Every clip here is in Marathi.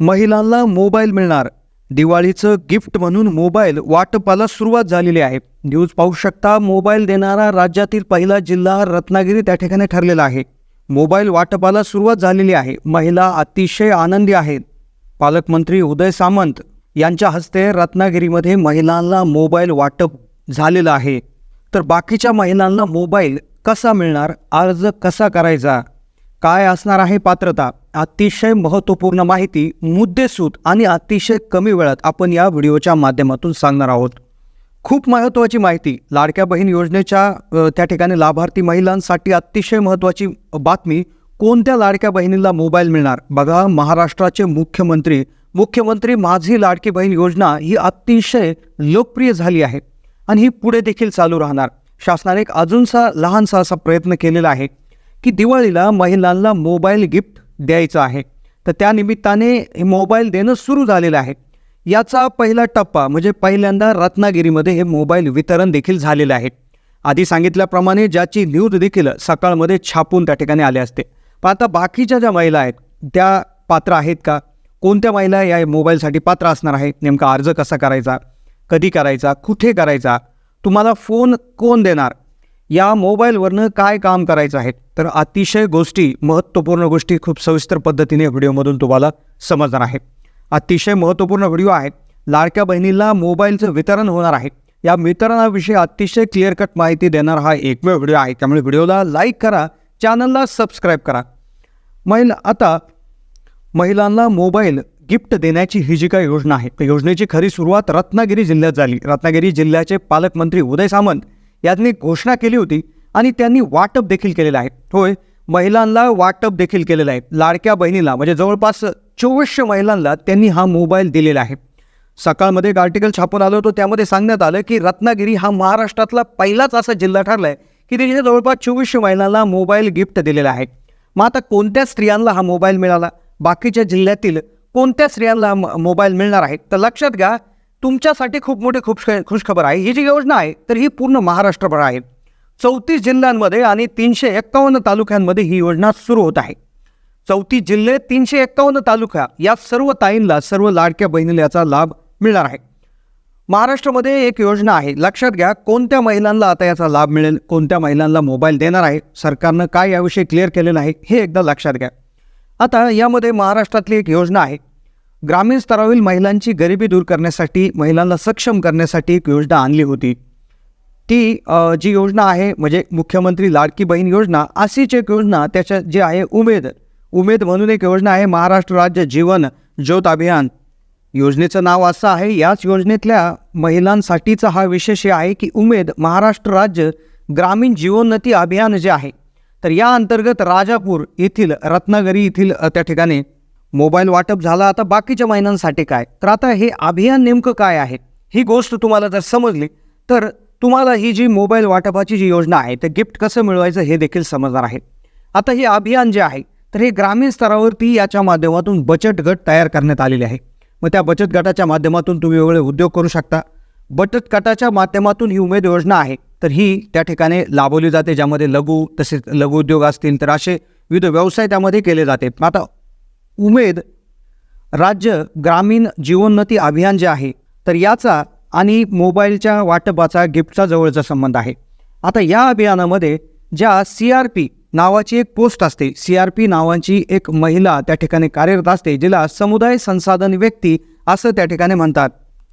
महिलांना मोबाईल मिळणार. दिवाळीचं गिफ्ट म्हणून मोबाईल वाटपाला सुरुवात झालेली आहे. न्यूज पाहू शकता मोबाईल देणारा राज्यातील पहिला जिल्हा रत्नागिरी त्या ठिकाणी ठरलेला आहे. मोबाईल वाटपाला सुरुवात झालेली आहे. महिला अतिशय आनंदी आहेत. पालकमंत्री उदय सामंत यांच्या हस्ते रत्नागिरीमध्ये महिलांना मोबाईल वाटप झालेलं आहे. तर बाकीच्या महिलांना मोबाईल कसा मिळणार? अर्ज कसा करायचा? काय असणार आहे पात्रता? अतिशय महत्त्वपूर्ण माहिती मुद्देसूद आणि अतिशय कमी वेळात आपण या व्हिडिओच्या माध्यमातून सांगणार आहोत. खूप महत्त्वाची माहिती. लाडक्या बहीण योजनेच्या त्या ठिकाणी लाभार्थी महिलांसाठी अतिशय महत्त्वाची बातमी कोणत्या लाडक्या बहिणीला मोबाईल मिळणार? बघा महाराष्ट्राचे मुख्यमंत्री. मुख्यमंत्री माझी लाडकी बहीण योजना ही अतिशय लोकप्रिय झाली आहे आणि ही पुढे देखील चालू राहणार. शासनाने एक अजूनसा लहानसा असा प्रयत्न केलेला आहे की दिवाळीला महिलांना मोबाईल गिफ्ट द्यायचं आहे. तर त्या निमित्ताने हे मोबाईल देणं सुरू झालेलं आहे. याचा पहिला टप्पा म्हणजे पहिल्यांदा रत्नागिरीमध्ये हे मोबाईल वितरण देखील झालेलं आहे. आधी सांगितल्याप्रमाणे ज्याची न्यूज देखील सकाळमध्ये छापून त्या ठिकाणी आले असते. पण आता बाकीच्या ज्या महिला आहेत त्या पात्र आहेत का? कोणत्या महिला या मोबाईलसाठी पात्र असणार आहेत? नेमका अर्ज कसा करायचा? कधी करायचा? कुठे करायचा? तुम्हाला फोन कोण देणार? या मोबाईलवरनं काय काम करायचं आहे? तर अतिशय गोष्टी महत्त्वपूर्ण गोष्टी खूप सविस्तर पद्धतीने व्हिडिओमधून तुम्हाला समजणार आहे. अतिशय महत्त्वपूर्ण व्हिडिओ आहे लाडक्या बहिणीला मोबाईलचं वितरण होणार आहे. या वितरणाविषयी अतिशय क्लिअर कट माहिती देणारा हा एकमेव व्हिडिओ आहे. त्यामुळे व्हिडिओला लाईक करा चॅनलला सबस्क्राईब करा. महिला आता महिलांना मोबाईल गिफ्ट देण्याची ही जी काही योजना आहे त्या योजनेची खरी सुरुवात रत्नागिरी जिल्ह्यात झाली. रत्नागिरी जिल्ह्याचे पालकमंत्री उदय सामंत यांनी घोषणा केली होती आणि त्यांनी वाटप देखील केलेलं आहे. होय महिलांना वाटप देखील केलेलं आहे. लाडक्या बहिणीला म्हणजे जवळपास चोवीसशे महिलांना त्यांनी हा मोबाईल दिलेला आहे. सकाळमध्ये एक आर्टिकल छापून आलं होतं. त्यामध्ये सांगण्यात आलं की रत्नागिरी हा महाराष्ट्रातला पहिलाच असा जिल्हा ठरला आहे की तिथे जवळपास चोवीसशे महिलांना मोबाईल गिफ्ट दिलेला आहे. मग आता कोणत्या स्त्रियांना हा मोबाईल मिळाला? बाकीच्या जिल्ह्यातील कोणत्या स्त्रियांना म- मोबाईल मिळणार आहे? तर लक्षात घ्या तुमच्यासाठी खूप मोठी खूप खुशखबर आहे. ही जी योजना आहे तर ही पूर्ण महाराष्ट्रभर आहे. चौतीस जिल्ह्यांमध्ये आणि तीनशे एक्कावन्न तालुक्यांमध्ये ही योजना सुरू होत आहे. चौतीस जिल्हे तीनशे एक्कावन्न तालुका या सर्व ताईंना सर्व लाडक्या बहिणीला याचा लाभ मिळणार आहे. महाराष्ट्रामध्ये एक योजना आहे. लक्षात घ्या कोणत्या महिलांना आता याचा लाभ मिळेल कोणत्या महिलांना मोबाईल देणार आहे सरकारनं काय याविषयी क्लिअर केलेलं आहे हे एकदा लक्षात घ्या. आता यामध्ये महाराष्ट्रातली एक योजना आहे. ग्रामीण स्तरावरील महिलांची गरिबी दूर करण्यासाठी महिलांना सक्षम करण्यासाठी एक योजना आणली होती. ती जी योजना आहे म्हणजे मुख्यमंत्री लाडकी बहीण योजना अशीच एक योजना त्याच्या जे आहे उमेद. उमेद म्हणून एक योजना आहे महाराष्ट्र राज्य जीवन ज्योत अभियान. योजनेचं नाव असं आहे याच योजनेतल्या महिलांसाठीचा हा विशेष आहे की उमेद महाराष्ट्र राज्य ग्रामीण जीवोन्नती अभियान जे आहे. तर या अंतर्गत राजापूर येथील रत्नागिरी येथील त्या ठिकाणी मोबाईल वाटप झाला आता बाकीच्या महिलांसाठी काय? तर आता हे अभियान नेमकं काय आहे? ही गोष्ट तुम्हाला जर समजली तर तुम्हाला ही जी मोबाईल वाटपाची जी योजना आहे ते गिफ्ट कसं मिळवायचं हे देखील समजणार आहे. आता हे अभियान जे आहे तर हे ग्रामीण स्तरावरती याच्या माध्यमातून बचत गट तयार करण्यात आलेले आहे. मग त्या बचत गटाच्या माध्यमातून तुम्ही वेगळे उद्योग करू शकता. बचत गटाच्या माध्यमातून ही उमेद योजना आहे तर ही त्या ठिकाणी लाभवली जाते ज्यामध्ये लघु तसेच लघु उद्योग असतील तर असे विविध व्यवसाय त्यामध्ये केले जाते. आता उमेद राज्य ग्रामीण जीवोन्नती अभियान जे आहे तर याचा आणि मोबाईलच्या वाटपाचा गिफ्टचा जवळचा संबंध आहे. आता या अभियानामध्ये ज्या सी आर पी नावाची एक पोस्ट असते सी आर पी नावाची एक महिला त्या ठिकाणी कार्यरत असते जिला समुदाय संसाधन व्यक्ती असं त्या ठिकाणी म्हणतात.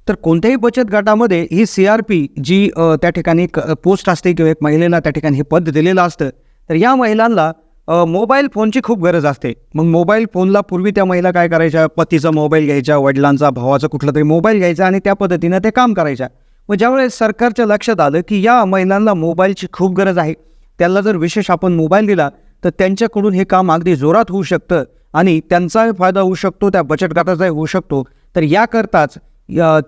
तर कोणत्याही बचत गटामध्ये ही सी आर पी जी त्या ठिकाणी क पोस्ट असते किंवा एक महिलेला त्या ठिकाणी हे पद दिलेलं असतं तर या महिलांना मोबाईल फोनची खूप गरज असते. मग मोबाईल फोनला पूर्वी त्या महिला काय करायच्या? पतीचा मोबाईल घ्यायच्या वडिलांचा भावाचा कुठला तरी मोबाईल घ्यायचा आणि त्या पद्धतीनं ते काम करायच्या. मग ज्यावेळेस सरकारच्या लक्षात आलं की या महिलांना मोबाईलची खूप गरज आहे त्याला जर विशेष आपण मोबाईल दिला तर त्यांच्याकडून हे काम अगदी जोरात होऊ शकतं आणि त्यांचाही फायदा होऊ शकतो त्या बचत गटाचाही होऊ शकतो. तर याकरताच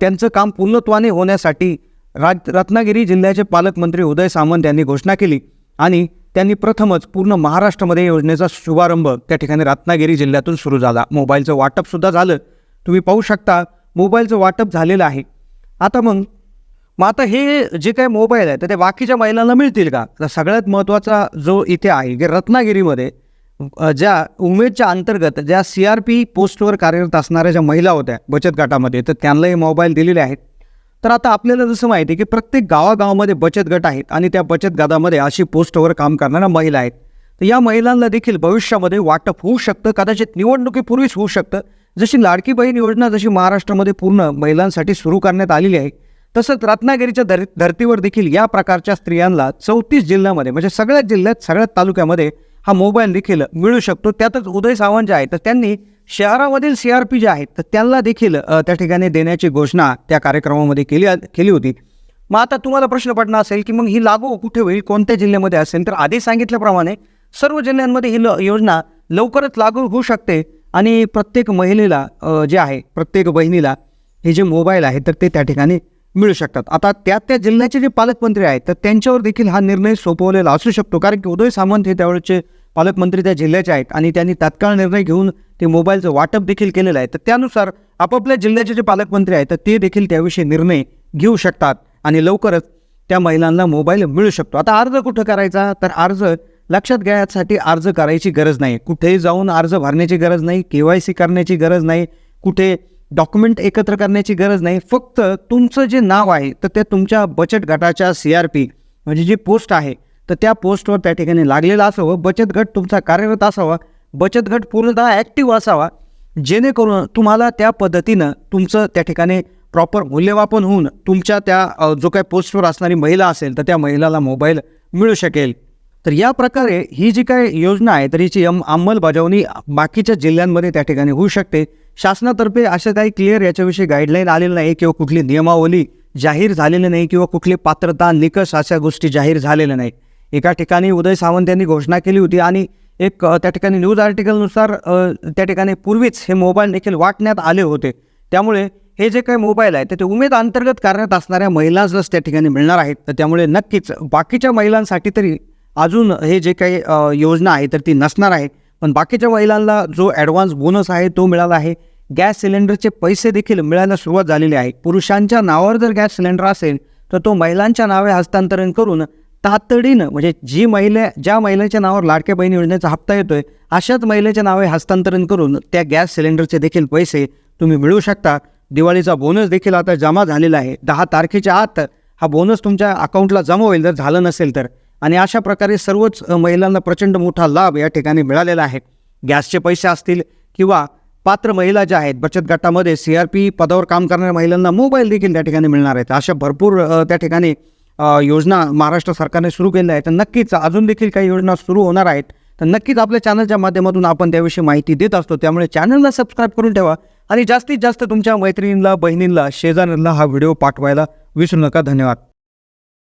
त्यांचं काम पूर्णत्वाने होण्यासाठी राज रत्नागिरी जिल्ह्याचे पालकमंत्री उदय सामंत यांनी घोषणा केली आणि त्यांनी प्रथमच पूर्ण महाराष्ट्रामध्ये योजनेचा शुभारंभ त्या ठिकाणी रत्नागिरी जिल्ह्यातून सुरू झाला. मोबाईलचं वाटपसुद्धा झालं. तुम्ही पाहू शकता मोबाईलचं वाटप झालेलं आहे. आता मग मग आता हे जे काही मोबाईल आहे तर ते बाकीच्या महिलांना मिळतील का? तर सगळ्यात महत्त्वाचा जो इथे आहे की रत्नागिरीमध्ये ज्या उमेदच्या अंतर्गत ज्या सी आर पी पोस्टवर कार्यरत असणाऱ्या ज्या महिला होत्या बचत गटामध्ये तर त्यांनाही मोबाईल दिलेले आहेत. तर आता आपल्याला जसं माहिती आहे की प्रत्येक गावागावामध्ये बचत गट आहेत आणि त्या बचत गटामध्ये अशी पोस्टवर काम करणाऱ्या महिला आहेत. तर या महिलांना देखील भविष्यामध्ये वाटप होऊ शकतं कदाचित निवडणुकीपूर्वीच होऊ शकतं. जशी लाडकी बहीण योजना जशी महाराष्ट्रामध्ये पूर्ण महिलांसाठी सुरू करण्यात आलेली आहे तसंच रत्नागिरीच्या धर धर्तीवर देखील या प्रकारच्या स्त्रियांना चौतीस जिल्ह्यामध्ये म्हणजे सगळ्याच जिल्ह्यात सगळ्याच तालुक्यामध्ये हा मोबाईल देखील मिळू शकतो. त्यातच उदय सावंत जे आहेत तर त्यांनी शहरामधील सी आर पी जे आहेत तर त्यांना देखील त्या ठिकाणी देण्याची घोषणा त्या कार्यक्रमामध्ये केली केली होती. मग आता तुम्हाला प्रश्न पडणार असेल की मग ही लागू कुठे होईल कोणत्या जिल्ह्यामध्ये असेल? तर आधी सांगितल्याप्रमाणे सर्व जिल्ह्यांमध्ये ही ल योजना लवकरच लागू होऊ शकते आणि प्रत्येक महिलेला जे आहे प्रत्येक बहिणीला हे जे मोबाईल आहे तर ते त्या ठिकाणी मिळू शकतात. आता त्या त्या जिल्ह्याचे जे पालकमंत्री आहेत तर त्यांच्यावर देखील हा निर्णय सोपवलेला असू शकतो. कारण की उदय सामंत हे त्यावेळेचे पालकमंत्री त्या जिल्ह्याचे आहेत आणि त्यांनी तात्काळ निर्णय घेऊन ते मोबाईलचं वाटप देखील केलेलं आहे. तर त्यानुसार आपापल्या जिल्ह्याचे जे पालकमंत्री आहेत तर ते देखील त्याविषयी निर्णय घेऊ शकतात आणि लवकरच त्या महिलांना मोबाईल मिळू शकतो. आता अर्ज कुठं करायचा? तर अर्ज लक्षात घ्यायसाठी अर्ज करायची गरज नाही. कुठेही जाऊन अर्ज भरण्याची गरज नाही के वाय सी करण्याची गरज नाही कुठे डॉक्युमेंट एकत्र करण्याची गरज नाही. फक्त तुमचं जे नाव आहे तर ते तुमच्या बचत गटाच्या सी आर पी म्हणजे जी पोस्ट आहे तर त्या पोस्टवर त्या ठिकाणी लागलेलं असावं. बचत गट तुमचा कार्यरत असावा. बचत गट पूर्णतः ॲक्टिव्ह असावा. जेणेकरून तुम्हाला त्या पद्धतीनं तुमचं त्या ठिकाणी प्रॉपर मूल्यमापन होऊन तुमच्या त्या जो काही पोस्टवर असणारी महिला असेल तर त्या महिलाला मोबाईल मिळू शकेल. तर या प्रकारे ही जी काय योजना आहे तर हिची अम अंमलबजावणी बाकीच्या जिल्ह्यांमध्ये त्या ठिकाणी होऊ शकते. शासनातर्फे असे काही क्लिअर याच्याविषयी गाईडलाईन आलेलं नाही किंवा कुठली नियमावली जाहीर झालेली नाही किंवा कुठली पात्रता निकष अशा गोष्टी जाहीर झालेल्या नाही एका ठिकाणी उदय सावंत यांनी घोषणा केली होती आणि एक त्या ठिकाणी न्यूज आर्टिकलनुसार त्या ठिकाणी पूर्वीच हे मोबाईल देखील वाटण्यात आले होते. त्यामुळे हे जे काही मोबाईल आहे ते उमेद अंतर्गत करण्यात असणाऱ्या महिलांनाच त्या ठिकाणी मिळणार आहेत तर त्यामुळे नक्कीच बाकीच्या महिलांसाठी तरी अजून हे जे काही योजना आहे तर ती नसणार आहे. पण बाकीच्या महिलांना जो ॲडव्हान्स बोनस आहे तो मिळाला आहे. गॅस सिलेंडरचे पैसे देखील मिळायला सुरुवात झालेली आहे. पुरुषांच्या नावावर जर गॅस सिलेंडर असेल तर तो महिलांच्या नावे हस्तांतरण करून तातडीनं म्हणजे जी महिला ज्या महिलेच्या नावावर लाडक्या बहिणी योजनेचा हप्ता येतोय अशाच महिलेच्या नावे हस्तांतरण करून त्या गॅस सिलेंडरचे देखील पैसे तुम्ही मिळवू शकता. दिवाळीचा बोनस देखील आता जमा झालेला आहे. दहा तारखेच्या आत हा बोनस तुमच्या अकाउंटला जमा होईल जर झालं नसेल तर. आणि अशा प्रकारे सर्वच महिलांना प्रचंड मोठा लाभ या ठिकाणी मिळालेला आहे. गॅसचे पैसे असतील किंवा पात्र महिला ज्या आहेत बचत गटामध्ये सी आर पी पदावर काम करणाऱ्या महिलांना मोबाईल देखील त्या ठिकाणी मिळणार आहेत. अशा भरपूर त्या ठिकाणी योजना महाराष्ट्र सरकारने सुरू केल्या आहेत. तर नक्कीच अजून देखील काही योजना सुरू होणार आहेत. तर नक्कीच आपल्या चॅनलच्या माध्यमातून आपण त्याविषयी माहिती देत असतो. त्यामुळे चॅनलला सबस्क्राईब करून ठेवा आणि जास्तीत जास्त तुमच्या मैत्रिणींना बहिणींना शेजाऱ्यांना हा व्हिडिओ पाठवायला विसरू नका. धन्यवाद.